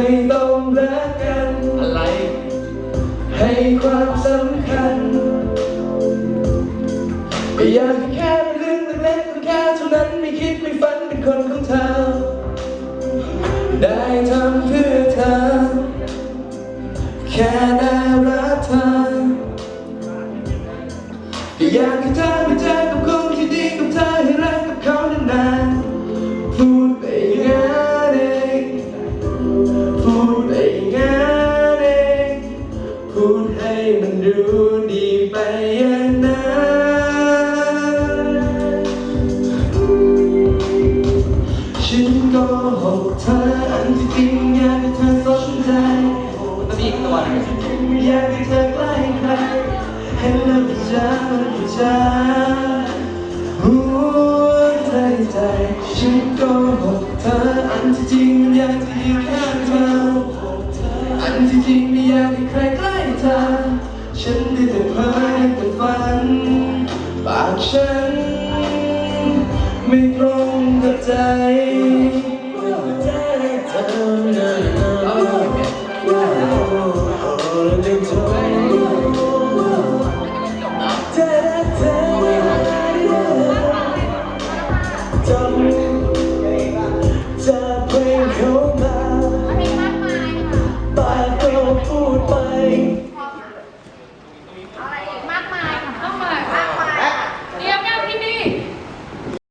ไม่ต้องรักกัน อะไร ให้ความสำคัญ อยากแค่เป็นเรื่องเล็กๆแค่เท่านั้นไม่คิดไม่ฝันเป็นคนของเธอ ได้ทำเพื่อเธอ แค่ได้รักเธออยากให้เธอไปเจอกับคนที่ดีกับเธอให้รัก มันดูดีไปอย่างนั้นฉันก็หกเธออันที่จริงอยากให้เธอสนใจมันมีอีกตัวหนึงอยากให้เธอใกล้ใครเห็นแล้วมันจะมันจะหัวใจใจฉันก็หกเธออันที่จริงอยากจะอยู่ข้างเธอ อันที่จริงไม่อยากให้ใครใกล้เธอ ฉันได้แต่เพ้อได้แต่ฝันปากฉันไม่พรง